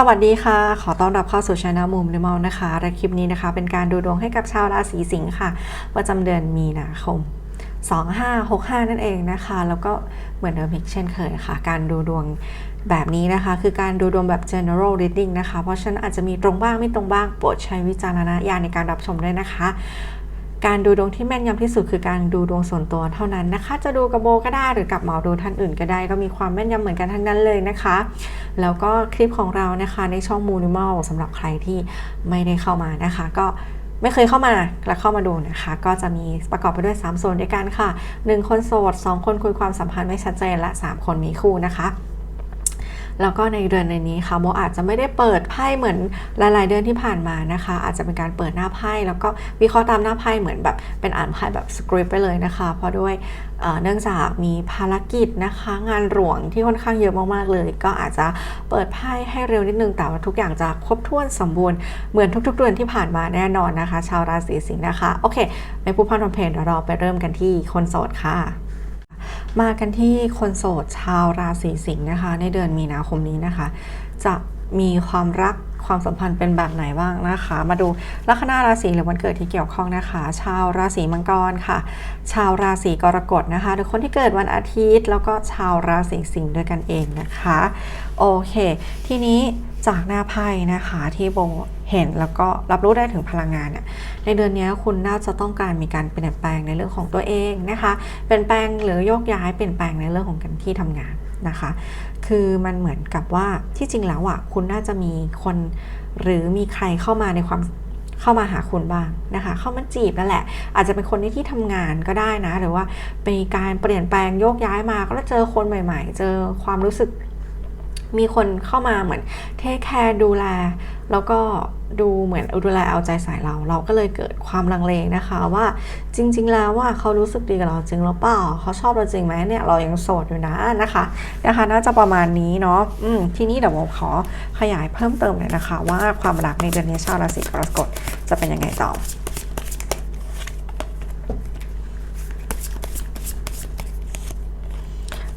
สวัสดีค่ะ ขอต้อนรับเข้าสู่ช anel มุมนิมอลนะคะ และคลิปนี้นะคะ เป็นการดูดวงให้กับชาวราศีสิงค์ค่ะ ประจำเดือนมีนาคม 2565 นั่นเองนะคะ แล้วก็เหมือนเดิมอีกเช่นเคยค่ะ การดูดวงแบบนี้นะคะ คือการดูดวงแบบ general reading นะคะ เพราะฉะนั้นอาจจะมีตรงบ้างไม่ตรงบ้าง โปรดใช้วิจารณญาณในการรับชมด้วยนะคะ การดูดวงที่แม่นยำที่สุดคือการดูดวงส่วนตัวเท่านั้นนะคะ จะดูกับโบก็ได้หรือกับหมอดูท่านอื่นก็ได้ ก็มีความแม่นยำเหมือนกันทั้งนั้นเลยนะคะ แล้วก็คลิปของเรานะคะในช่อง m o o n i m a l สำหรับใครที่ไม่ได้เข้ามานะคะ ก็ไม่เคยเข้ามาแล้วเข้ามาดูนะคะ ก็จะมีประกอบไปด้วย 3 โซนด้วยกันค่ะ 1 คนโสด 2 คนคุยความสัมพันธ์ไม่ชัดเจนและ 3 คนมีคู่นะคะ แล้วก็ในเดือนในนี้ค่ะโมอาจจะไม่ได้เปิดไพ่เหมือนหลาย ๆ เดือนที่ผ่านมานะคะ อาจจะเป็นการเปิดหน้าไพ่แล้วก็วิเคราะห์ตามหน้าไพ่เหมือนแบบเป็นอ่านไพ่แบบสคริปต์ไปเลยนะคะ เพราะด้วยเนื่องจากมีภารกิจนะคะ งานหลวงที่ค่อนข้างเยอะมาก ๆ เลย ก็อาจจะเปิดไพ่ให้เร็วนิดนึงแต่ว่าทุกอย่างจะครบถ้วนสมบูรณ์เหมือนทุก ๆ เดือนที่ผ่านมาแน่นอนนะคะ ชาวราศีสิงห์นะคะ โอเค ไม่พูดพร่ำทำเพลงเดี๋ยวเราไปเริ่มกันที่คนโสดค่ะ มากันที่คนโสดชาวราศีสิงห์นะคะ ในเดือนมีนาคมนี้นะคะ จะมีความรัก ความสัมพันธ์เป็นแบบไหนบ้างนะคะ มาดูลัคนาราศีหรือวันเกิดที่เกี่ยวข้องนะคะ ชาวราศีมังกรค่ะ ชาวราศีกรกฎนะคะ หรือคนที่เกิดวันอาทิตย์ แล้วก็ชาวราศีสิงห์ด้วยกันเองนะคะโอเค ทีนี้จากหน้าไพ่นะคะที่โบเห็นแล้วก็รับรู้ได้ถึงพลังงานเนี่ยในเดือนนี้คุณน่าจะต้องการมีการเปลี่ยนแปลงในเรื่องของตัวเองนะคะ เปลี่ยนแปลงหรือโยกย้ายเปลี่ยนแปลงในเรื่องของการที่ทำงานนะคะ คือมันเหมือนกับว่าที่จริงแล้วอะคุณน่าจะมีคนหรือมีใครเข้ามาในความเข้ามาหาคุณบ้างนะคะ เข้ามาจีบนั่นแหละ อาจจะเป็นคนในที่ทำงานก็ได้นะ หรือว่าเป็นการเปลี่ยนแปลงโยกย้ายมา ก็เจอคนใหม่ ๆ เจอความรู้สึก มีคนเข้ามาเหมือนเทคแคร์ดูแล แล้วก็ดูเหมือนดูแลเอาใจใส่เรา เราก็เลยเกิดความลังเลนะคะ ว่าจริง ๆ แล้วว่าเขารู้สึกดีกับเราจริงหรือเปล่าเขาชอบเราจริงไหมเนี่ยเรายังโสดอยู่นะนะคะนะคะ น่าจะประมาณนี้เนาะอืมทีนี้เดี๋ยวผมขอขยายเพิ่มเติมเลยนะคะ ว่าความรักในเดือนนี้ชาวราศีกรกฎจะเป็นยังไงต่อ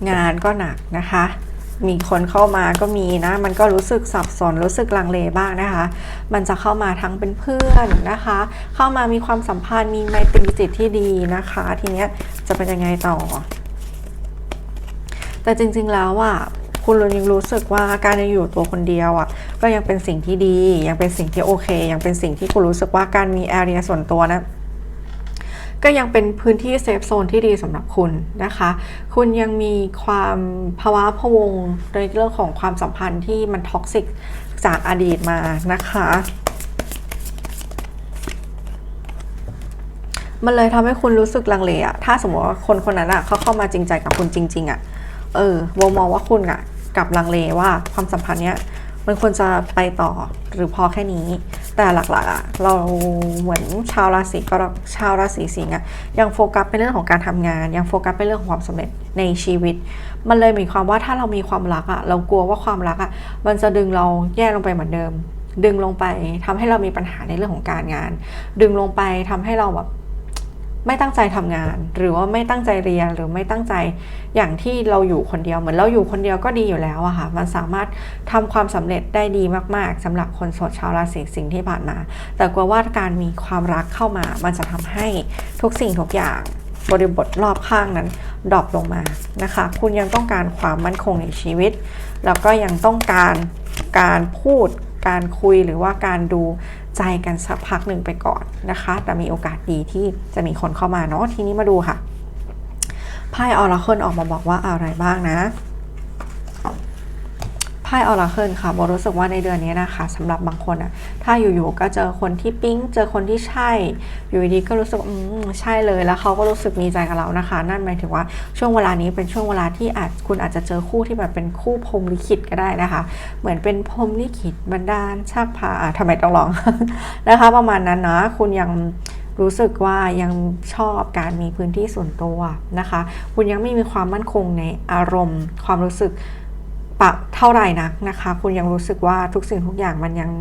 งานก็หนักนะคะ มีคนเข้ามาก็มีนะ มันก็รู้สึกสับสนรู้สึกลังเลบ้างนะคะ มันจะเข้ามาทั้งเป็นเพื่อนนะคะ เข้ามามีความสัมพันธ์มีไมตรีจิตที่ดีนะคะ ทีเนี้ยจะเป็นยังไงต่อ แต่จริงๆแล้วอะคุณลุงยังรู้สึกว่าการยังอยู่ตัวคนเดียวอะ ก็ยังเป็นสิ่งที่ดี ยังเป็นสิ่งที่โอเค ยังเป็นสิ่งที่คุณรู้สึกว่าการมีแอเรียส่วนตัวนะ ก็ยังเป็นพื้นที่เซฟโซนที่ดีสำหรับคุณนะคะ คุณยังมีความภาวะพวงในเรื่องของความสัมพันธ์ที่มันท็อกซิกจากอดีตมานะคะมันเลยทำให้คุณรู้สึกลังเลอะถ้าสมมติว่าคนคนนั้นอะเขาเข้ามาจริงใจกับคุณจริง ๆอะเออโบมองว่าคุณอะกับลังเลว่าความสัมพันธ์เนี้ยมันควรจะไปต่อหรือพอแค่นี้ แต่หลักๆอะเราเหมือนชาวราศีก็ชาวราศีสิงห์อะยังโฟกัสเป็นเรื่องของการทำงาน ยังโฟกัสเป็นเรื่องของความสำเร็จในชีวิต มันเลยมีความว่าถ้าเรามีความรักอะเรากลัวว่าความรักอะมันจะดึงเราแย่ลงไปเหมือนเดิม ดึงลงไปทำให้เรามีปัญหาในเรื่องของการงาน ดึงลงไปทำให้เราแบบ ไม่ตั้งใจทำงาน หรือว่าไม่ตั้งใจเรียนหรือไม่ตั้งใจอย่างที่เราอยู่คนเดียวเหมือนเราอยู่คนเดียวก็ดีอยู่แล้วอะค่ะมันสามารถทำความสำเร็จได้ดีมากๆสำหรับคนโสดชาวราศีสิงห์ที่ผ่านมา แต่กลัวว่าการมีความรักเข้ามา มันจะทำให้ทุกสิ่งทุกอย่างบริบทรอบข้างนั้นดรอปลงมานะคะ คุณยังต้องการความมั่นคงในชีวิต แล้วก็ยังต้องการการพูดการคุยหรือว่าการดู ใจกันสักพักหนึ่งไปก่อนนะคะ แต่มีโอกาสดีที่จะมีคนเข้ามาเนาะทีนี้มาดูค่ะไพ่ออร์เคิลออกมาบอกว่าอะไรบ้างนะ พ่ออราเคิลค่ะโบรู้สึกว่าในเดือนนี้นะคะสำหรับบางคนอะถ้าอยู่ๆก็เจอคนที่ปิ๊งเจอคนที่ใช่ อยู่ดีก็รู้สึกอืมใช่เลยแล้วเขาก็รู้สึกมีใจกับเรานะคะ นั่นหมายถึงว่าช่วงเวลานี้เป็นช่วงเวลาที่อาจคุณอาจจะเจอคู่ที่แบบเป็นคู่พรมลิขิตก็ได้นะคะ เหมือนเป็นพรมลิขิตบันดาลชักพาอะทำไมต้องร้องนะคะ ประมาณนั้นนะคุณยังรู้สึกว่ายังชอบการมีพื้นที่ส่วนตัวนะคะ คุณยังไม่มีความมั่นคงในอารมณ์ ความรู้สึก ปะเท่าไหร่นักนะคะ คุณยังรู้สึกว่าทุกสิ่งทุกอย่างมันยัง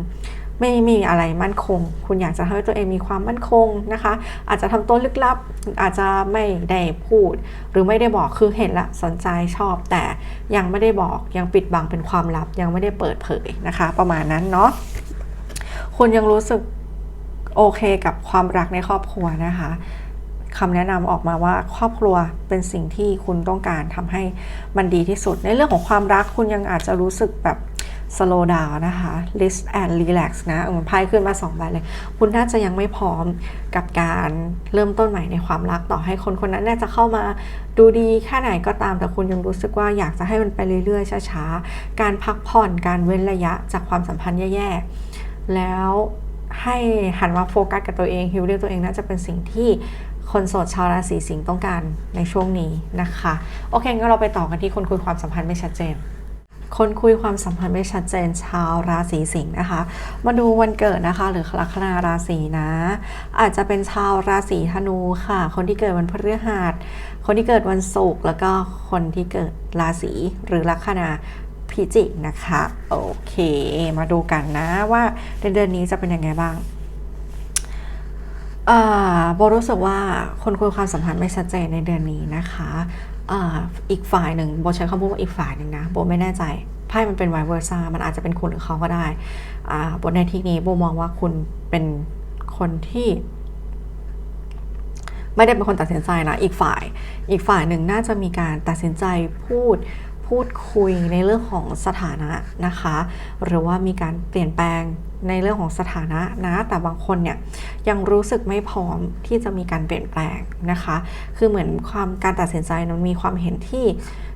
ไม่มีอะไรมั่นคง คุณอยากจะให้ตัวเองมีความมั่นคงนะคะ อาจจะทำตัวลึกลับ อาจจะไม่ได้พูด หรือไม่ได้บอกคือเห็นละสนใจชอบ แต่ยังไม่ได้บอกยังปิดบังเป็นความลับ ยังไม่ได้เปิดเผยนะคะ ประมาณนั้นเนาะคุณยังรู้สึกโอเคกับความรักในครอบครัวนะคะ คำแนะนำออกมาว่าครอบครัวเป็นสิ่งที่คุณต้องการทำให้มันดีที่สุด ในเรื่องของความรักคุณยังอาจจะรู้สึกแบบ slow down นะคะ list and relax นะเออไพ่ขึ้นมา2ใบเลย คุณน่าจะยังไม่พร้อมกับการเริ่มต้นใหม่ในความรักต่อให้คนคนนั้นน่าจะเข้ามาดูดีแค่ไหนก็ตาม แต่คุณยังรู้สึกว่าอยากจะให้มันไปเรื่อยๆ ช้าๆ การพักผ่อนการเว้นระยะจากความสัมพันธ์แย่ๆ แล้วให้หันมาโฟกัสกับตัวเองฮิวเรียตัวเองน่าจะเป็นสิ่งที่ คนโสดชาวราศีสิงห์ต้องการในช่วงนี้นะคะ โอเคงั้นเราไปต่อกันที่คนคุยความสัมพันธ์ไม่ชัดเจน คนคุยความสัมพันธ์ไม่ชัดเจนชาวราศีสิงห์นะคะ มาดูวันเกิดนะคะ หรือลัคนาราศีนะ อาจจะเป็นชาวราศีธนูค่ะ คนที่เกิดวันพฤหัสคนที่เกิดวันศุกร์แล้วก็คนที่เกิดราศีหรือลัคนาพิจิกนะคะ โอเค มาดูกันนะว่าเดือนเดือนนี้จะเป็นยังไงบ้าง โบรู้สึกว่าคนคุยความสัมพันธ์ไม่ชัดเจนในเดือนนี้นะคะอีกฝ่ายหนึ่งโบใช้คำพูดว่าอีกฝ่ายหนึ่งนะโบไม่แน่ใจไพ่มันเป็นไวเวอร์ซ่ามันอาจจะเป็นคุณหรือเขาก็ได้บทในที่นี้โบมองว่าคุณเป็นคนที่ ไม่ได้เป็นคนตัดสินใจนะอีกฝ่าย อีกฝ่ายหนึ่งน่าจะมีการตัดสินใจพูด พูดคุยในเรื่องของสถานะนะคะ หรือว่ามีการเปลี่ยนแปลงในเรื่องของสถานะนะ แต่บางคนเนี่ยยังรู้สึกไม่พร้อมที่จะมีการเปลี่ยนแปลงนะคะ คือเหมือนความการตัดสินใจมันมีความเห็นที่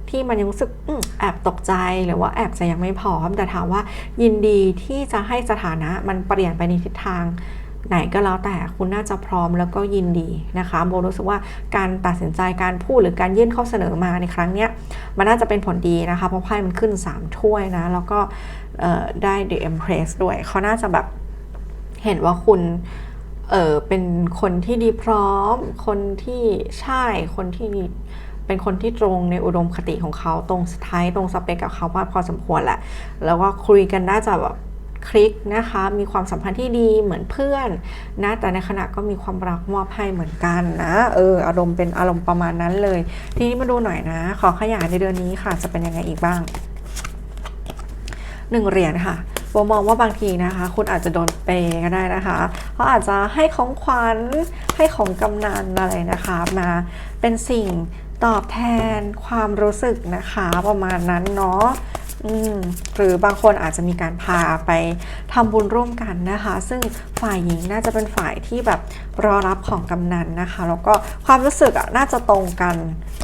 ที่มันยังรู้สึกอแอบตกใจหรือว่าแอบจะยังไม่พร้อม แต่ถามว่ายินดีที่จะให้สถานะมันเปลี่ยนไปในทิศทาง ไหนก็แล้วแต่คุณน่าจะพร้อมแล้วก็ยินดีนะคะโบรู้สึกว่าการตัดสินใจการพูดหรือการยื่นข้อเสนอมาในครั้งนี้มันน่าจะเป็นผลดีนะคะ เพราะไพ่มันขึ้น 3 ถ้วยนะ แล้วก็ได้ The Empress ด้วยเขาน่าจะแบบเห็นว่าคุณเออเป็นคนที่ดีพร้อม คนที่ใช่คนที่เป็นคนที่ตรงในอุดมคติของเขาตรงสไตล์ตรงสเปคกับเขาพอสมควรแหละ แล้วก็คุยกันน่าจะแบบ คลิกนะคะ มีความสัมพันธ์ที่ดีเหมือนเพื่อนนะ แต่ในขณะก็มีความรักมอบให้เหมือนกันนะ เออ อารมณ์เป็นอารมณ์ประมาณนั้นเลย ทีนี้มาดูหน่อยนะ ขอขยายในเดือนนี้ค่ะ จะเป็นยังไงอีกบ้างหนึ่งเหรียญค่ะโบมองว่าบางทีนะคะ คุณอาจจะโดนเปย์ก็ได้นะคะเขาอาจจะให้ของขวัญให้ของกำนันอะไรนะคะ มาเป็นสิ่งตอบแทนความรู้สึกนะคะประมาณนั้นเนาะ หรือบางคนอาจจะมีการพาไปทำบุญร่วมกันนะคะ ซึ่งฝ่ายหญิงน่าจะเป็นฝ่ายที่แบบรอรับของกำนันนะคะ แล้วก็ความรู้สึกอะน่าจะตรงกัน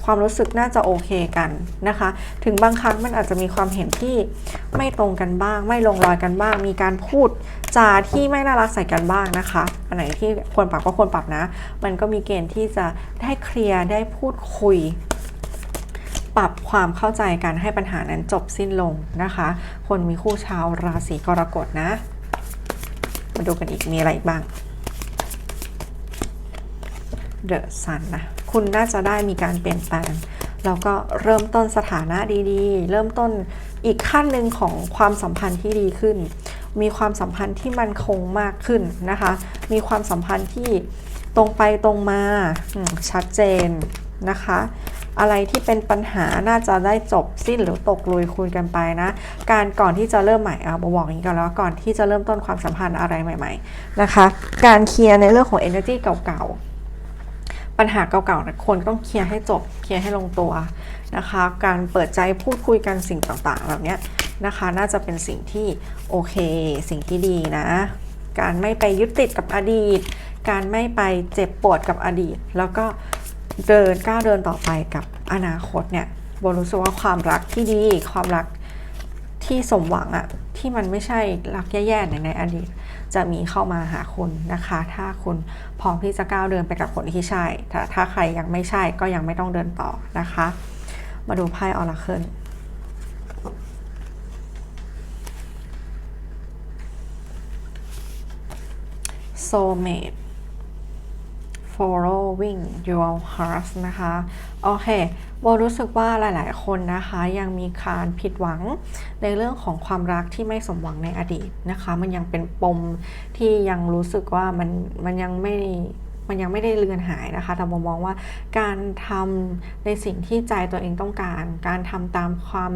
ความรู้สึกน่าจะโอเคกันนะคะ ถึงบางครั้งมันอาจจะมีความเห็นที่ไม่ตรงกันบ้าง ไม่ลงรอยกันบ้าง มีการพูดจาที่ไม่น่ารักใส่กันบ้างนะคะ อันไหนที่ควรปรับก็ควรปรับนะ มันก็มีเกณฑ์ที่จะได้เคลียร์ได้พูดคุย ปรับความเข้าใจกันให้ปัญหานั้นจบสิ้นลงนะคะ คนมีคู่ชาวราศีกรกฎนะ มาดูกันอีกมีอะไรอีกบ้างเดอะซันนะคุณน่าจะได้มีการเปลี่ยนแปลงแล้วก็เริ่มต้นสถานะดีๆ เริ่มต้นอีกขั้นหนึ่งของความสัมพันธ์ที่ดีขึ้น มีความสัมพันธ์ที่มันคงมากขึ้นนะคะ มีความสัมพันธ์ที่ตรงไปตรงมาชัดเจนนะคะ อะไรที่เป็นปัญหาน่าจะได้จบสิ้นหรือตกลุยคุยกันไปนะ การก่อนที่จะเริ่มใหม่เอาบอกอย่างนี้ก่อนแล้วก่อนที่จะเริ่มต้นความสัมพันธ์อะไรใหม่ ๆ นะคะ การเคลียร์ในเรื่องของ energy เก่าๆ ปัญหาเก่าๆนะคนต้องเคลียร์ให้จบเคลียร์ให้ลงตัวนะคะ การเปิดใจพูดคุยกันสิ่งต่างๆแบบนี้นะคะ น่าจะเป็นสิ่งที่โอเค สิ่งที่ดีนะการไม่ไปยึดติดกับอดีต การไม่ไปเจ็บปวดกับอดีต แล้วก็ เดินก้าวเดินต่อไปกับอนาคตเนี่ยโบรู้สึกว่าความรักที่ดีความรักที่สมหวังอะที่มันไม่ใช่รักแย่ๆในในอดีต จะมีเข้ามาหาคุณนะคะ ถ้าคุณพร้อมที่จะก้าวเดินไปกับคนที่ใช่ถ้าถ้าใครยังไม่ใช่ก็ยังไม่ต้องเดินต่อนะคะ มาดูไพ่ออราเคิลโซเมดโฟ following your heart นะคะ โอเค โบรู้สึกว่าหลาย ๆ คนนะคะ ยังมีการผิดหวังในเรื่องของความรักที่ไม่สมหวังในอดีตนะคะ มันยังเป็นปมที่ยังรู้สึกว่ามันมันยังไม่ มันยังไม่ได้เลือนหายนะคะ แต่โบมองว่าการทำในสิ่งที่ใจตัวเองต้องการ การทำตามความ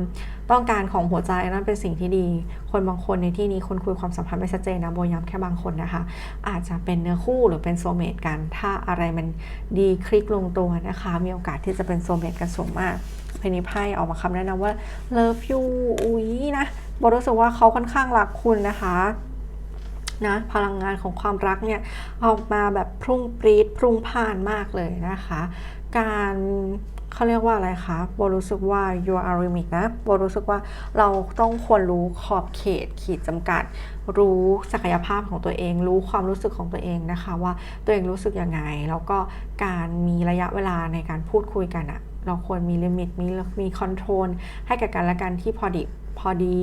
ต้องการของหัวใจนั้นเป็นสิ่งที่ดี คนบางคนในที่นี้คนคุยความสัมพันธ์ไม่ชัดเจนนะโบย้ำแค่บางคนนะคะ อาจจะเป็นเนื้อคู่หรือเป็นโซเมตกัน ถ้าอะไรมันดีคลิกลงตัวนะคะ มีโอกาสที่จะเป็นโซเมตกันสูงมากเพนี้ไพ่ออกมาคำแนะนำว่า love you อุ้ยนะโบรู้สึกว่าเขาค่อนข้างรักคุณนะคะ นะพลังงานของความรักเนี่ยออกมาแบบพรุ่งปรีดพรุ่งพ่านมากเลยนะคะ การเขาเรียกว่าอะไรคะโบรู้สึกว่า you are limit นะโบรู้สึกว่าเราต้องควรรู้ขอบเขตขีดจำกัด รู้ศักยภาพของตัวเอง รู้ความรู้สึกของตัวเองนะคะ ว่าตัวเองรู้สึกยังไง แล้วก็การมีระยะเวลาในการพูดคุยกันอะเราควรมีลิมิต มีมีคอนโทรลให้กับกันและกันที่พอดีพอดี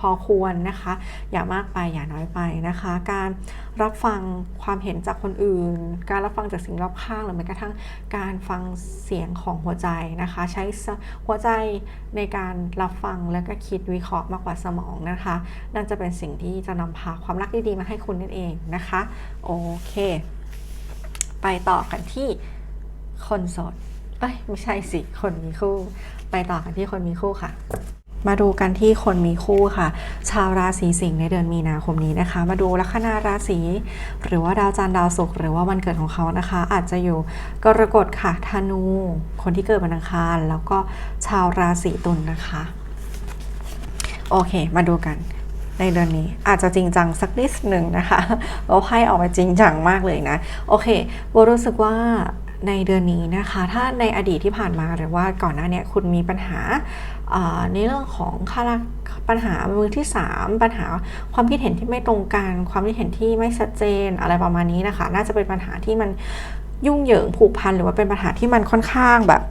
พอควรนะคะ อย่ามากไปอย่าน้อยไปนะคะ การรับฟังความเห็นจากคนอื่น การรับฟังจากสิ่งรอบข้างหรือแม้กระทั่งการฟังเสียงของหัวใจนะคะ ใช้หัวใจในการรับฟังแล้วก็คิดวิเคราะห์มากกว่าสมองนะคะ นั่นจะเป็นสิ่งที่จะนำพาความรักดีๆมาให้คุณนั่นเองนะคะโอเค ไปต่อกันที่คนโสดเอ้ยไม่ใช่สิคนมีคู่ ไปต่อกันที่คนมีคู่ค่ะ มาดูกันที่คนมีคู่ค่ะ ชาวราศีสิงห์ในเดือนมีนาคมนี้นะคะ มาดูลัคนาราศีหรือว่าดาวจันทร์ดาวศุกร์หรือว่าวันเกิดของเขานะคะ อาจจะอยู่กรกฎค่ะธนู คนที่เกิดวันอังคาร แล้วก็ชาวราศีตุลนนะคะ โอเค มาดูกันในเดือนนี้อาจจะจริงจังสักนิดหนึ่งนะคะเราไพ่ออกมาจริงจังมากเลยนะ โอเคโบรู้สึกว่าในเดือนนี้นะคะ ถ้าในอดีตที่ผ่านมาหรือว่าก่อนหน้านี้คุณมีปัญหา ในเรื่องของค่าปัญหามือที่ 3 ปัญหาความคิดเห็นที่ไม่ตรงกัน ความคิดเห็นที่ไม่ชัดเจนอะไรประมาณนี้นะคะ น่าจะเป็นปัญหาที่มันยุ่งเหยิงผูกพันหรือว่าเป็นปัญหาที่มันค่อนข้างแบบ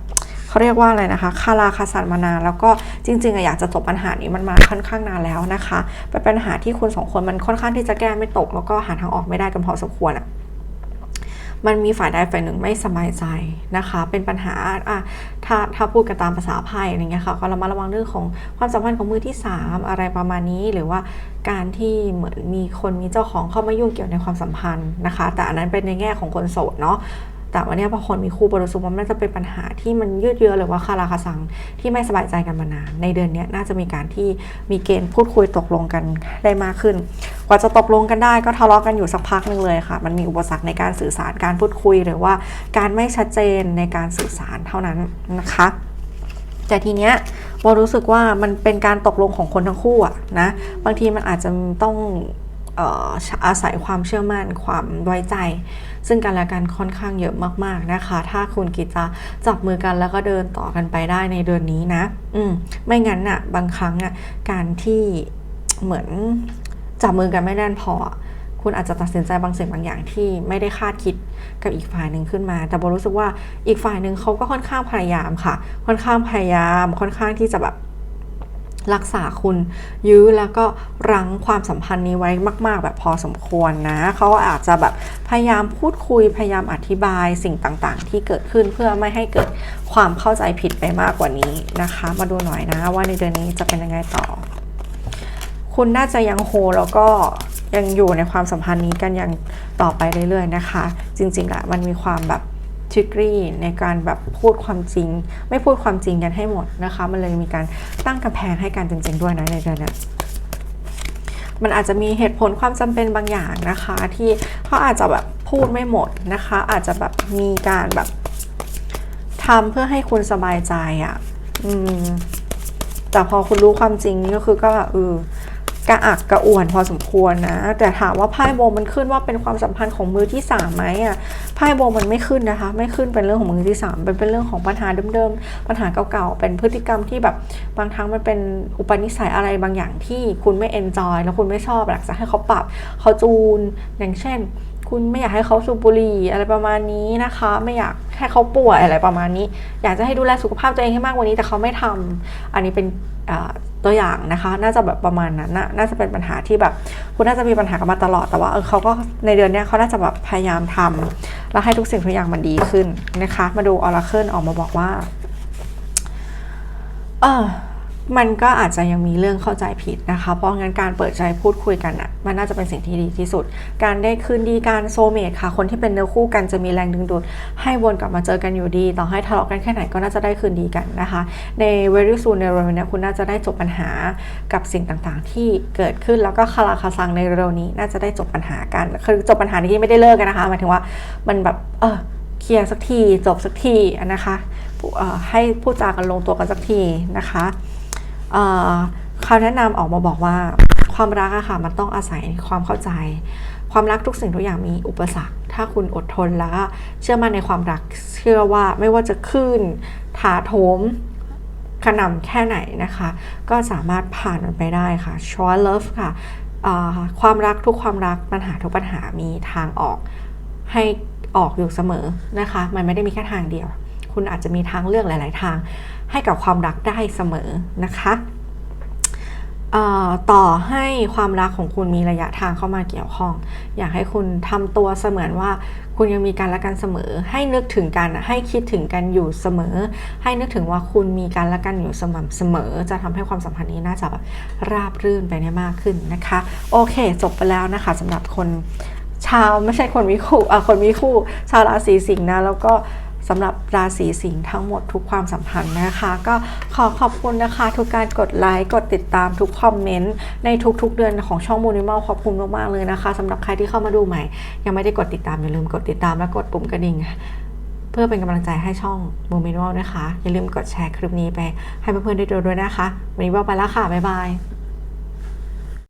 เขาเรียกว่าอะไรนะคะ คาราคาสันมานาน แล้วก็จริงๆอยากจะจบปัญหานี้มันมาค่อนข้างนานแล้วนะคะ เป็นปัญหาที่คุณสองคนมันค่อนข้างที่จะแก้ไม่ตก แล้วก็หาทางออกไม่ได้กันพอสมควรอะ มันมีฝ่ายใดฝ่ายหนึ่งไม่สบายใจนะคะ เป็นปัญหาอะถ้าถ้าพูดกันตามภาษาไพ่อะไรเงี้ยค่ะก็ระมัดระวังเรื่องของความสัมพันธ์ของมือที่ 3 อะไรประมาณนี้หรือว่าการที่เหมือนมีคนมีเจ้าของเข้ามายุ่งเกี่ยวในความสัมพันธ์นะคะ แต่อันนั้นเป็นในแง่ของคนโสดเนาะ แต่วันนี้พอคนมีคู่บริสุทธิ์มันน่าจะเป็นปัญหาที่มันยืดเยื้อหรือว่าคาราคาซังที่ไม่สบายใจกันมานาน ในเดือนนี้น่าจะมีการที่มีเกณฑ์พูดคุยตกลงกันได้มากขึ้น กว่าจะตกลงกันได้ก็ทะเลาะกันอยู่สักพักหนึ่งเลยค่ะ มันมีอุปสรรคในการสื่อสารการพูดคุยหรือว่าการไม่ชัดเจนในการสื่อสารเท่านั้นนะคะแต่ทีเนี้ยโบรู้สึกว่ามันเป็นการตกลงของคนทั้งคู่อะนะบางทีมันอาจจะต้องอาศัยความเชื่อมั่นความไว้ใจ ซึ่งกันและกันค่อนข้างเยอะมากๆนะคะ ถ้าคุณกิจจะจับมือกันแล้วก็เดินต่อกันไปได้ในเดือนนี้นะ อืมไม่งั้นอะ่ะ บางครั้งอะ่ะการที่เหมือนจับมือกันไม่แน่นพอคุณอาจจะตัดสินใจบางสิ่งบางอย่างที่ไม่ได้คาดคิดกับอีกฝ่ายหนึ่งขึ้นมา แต่โบรู้สึกว่าอีกฝ่ายหนึ่งเขาก็ค่อนข้างพยายามค่ะ ค่อนข้างพยายาม ค่อนข้างที่จะแบบ รักษาคุณยื้อแล้วก็รั้งความสัมพันธ์นี้ไว้มาก ๆ แบบพอสมควรนะเขาอาจจะแบบพยายามพูดคุยพยายามอธิบายสิ่งต่างๆ ที่เกิดขึ้นเพื่อไม่ให้เกิดความเข้าใจผิดไปมากกว่านี้นะคะ มาดูหน่อยนะว่าในเดือนนี้จะเป็นยังไงต่อ คุณน่าจะยังโฮแล้วก็ยังอยู่ในความสัมพันธ์นี้กันอย่างต่อไปเรื่อยๆนะคะ จริงๆอะมันมีความแบบ ทริกรีในการแบบพูดความจริง ไม่พูดความจริงกันให้หมดนะคะ มันเลยมีการตั้งกำแพงให้กันจริง ๆ ด้วยนะในเดือนนี้มันอาจจะมีเหตุผลความจำเป็นบางอย่างนะคะ ที่เขาอาจจะแบบพูดไม่หมดนะคะ อาจจะแบบมีการแบบทำเพื่อให้คุณสบายใจอะ่ะ อืม แต่พอคุณรู้ความจริงก็คือก็แบบเออกระอักกระอ่วนพอสมควรนะ แต่ถามว่าไพ่โบมันขึ้นว่าเป็นความสัมพันธ์ของมือที่สามไหมอะ พ่โบมันไม่ขึ้นนะคะ ไม่ขึ้นเป็นเรื่องของมือที่สามเป็นเป็นเรื่องของปัญหาเดิมๆ ปัญหาเก่าๆ เป็นพฤติกรรมที่แบบบางครั้งมันเป็นอุปนิสัยอะไรบางอย่างที่คุณไม่เอนจอยแล้วคุณไม่ชอบอยากจะให้เขาปรับเขาจูนอย่างเช่น คุณไม่อยากให้เขาสูบบุหรี่อะไรประมาณนี้นะคะ ไม่อยากให้เขาป่วยอะไรประมาณนี้ อยากจะให้ดูแลสุขภาพตัวเองให้มากกว่านี้แต่เขาไม่ทำอันนี้เป็นตัวอย่างนะคะ น่าจะแบบประมาณนั้นนะน่าจะเป็นปัญหาที่แบบ คุณน่าจะมีปัญหากันมาตลอดแต่ว่าเออเขาก็ในเดือนนี้เขาน่าจะแบบพยายามทำแล้วให้ทุกสิ่งทุกอย่างมันดีขึ้นนะคะ มาดูออราเคิลออกมาบอกว่า เออ มันก็อาจจะยังมีเรื่องเข้าใจผิดนะคะ เพราะงั้นการเปิดใจพูดคุยกันอะ่ะ มันน่าจะเป็นสิ่งที่ดีที่สุด การได้คืนดีการโซเมตค่ะ คนที่เป็นเนื้อคู่กันจะมีแรงดึงดูด ให้วนกลับมาเจอกันอยู่ดี ต่อให้ทะเลาะกันแค่ไหนก็น่าจะได้คืนดีกันนะคะ ใน very soon ในเร็วนี้คุณน่าจะได้จบปัญหากับสิ่งต่างๆ ที่เกิดขึ้นแล้วก็คาราคาซังในเร็วนี้น่าจะได้จบปัญหากัน คือจบปัญหาที่ไม่ได้เลิกกันนะคะหมายถึงว่ามันแบบเออเคลียร์สักทีจบสักทีนะคะให้พูดจากันลงตัวกันสักทีนะคะ คำแนะนำออกมาบอกว่าความรักอะค่ะมันต้องอาศัยความเข้าใจ ความรักทุกสิ่งทุกอย่างมีอุปสรรค ถ้าคุณอดทนแล้วก็เชื่อมั่นในความรักเชื่อว่าไม่ว่าจะขึ้นถาโถมขนำแค่ไหนนะคะ ก็สามารถผ่านมันไปได้ค่ะ short love ค่ะความรักทุกความรักปัญหาทุกปัญหามีทางออกให้ออกอยู่เสมอนะคะ มันไม่ได้มีแค่ทางเดียว คุณอาจจะมีทางเลือกหลาย ๆ ทาง ให้กับความรักได้เสมอนะคะเอ่อต่อให้ความรักของคุณมีระยะทางเข้ามาเกี่ยวข้อง อยากให้คุณทำตัวเสมือนว่าคุณยังมีการละกันเสมอ ให้นึกถึงกันให้คิดถึงกันอยู่เสมอ ให้นึกถึงว่าคุณมีการละกันอยู่สม่ำเสมอ จะทำให้ความสัมพันธ์นี้น่าจะแบบราบรื่นไปได้มากขึ้นนะคะ โอเค จบไปแล้วนะคะสำหรับคนชาวไม่ใช่คนมีคู่อะคนมีคู่ ชาวราศีสิงห์นะแล้วก็ สำหรับราศีสิงห์ทั้งหมดทุกความสัมพันธ์นะคะ ก็ขอขอบคุณนะคะ ทุกการกดไลค์กดติดตามทุกคอมเมนต์ในทุกๆเดือนของช่องมูนิมอลขอบคุณมากๆเลยนะคะสำหรับใครที่เข้ามาดูใหม่ ยังไม่ได้กดติดตามอย่าลืมกดติดตามและกดปุ่มกระดิ่งเพื่อเป็นกำลังใจให้ช่องมูมินอลนะคะ อย่าลืมกดแชร์คลิปนี้ไปให้เพื่อนๆได้ดูด้วยนะคะ วันนี้ว่าไปแล้วค่ะบ๊ายบาย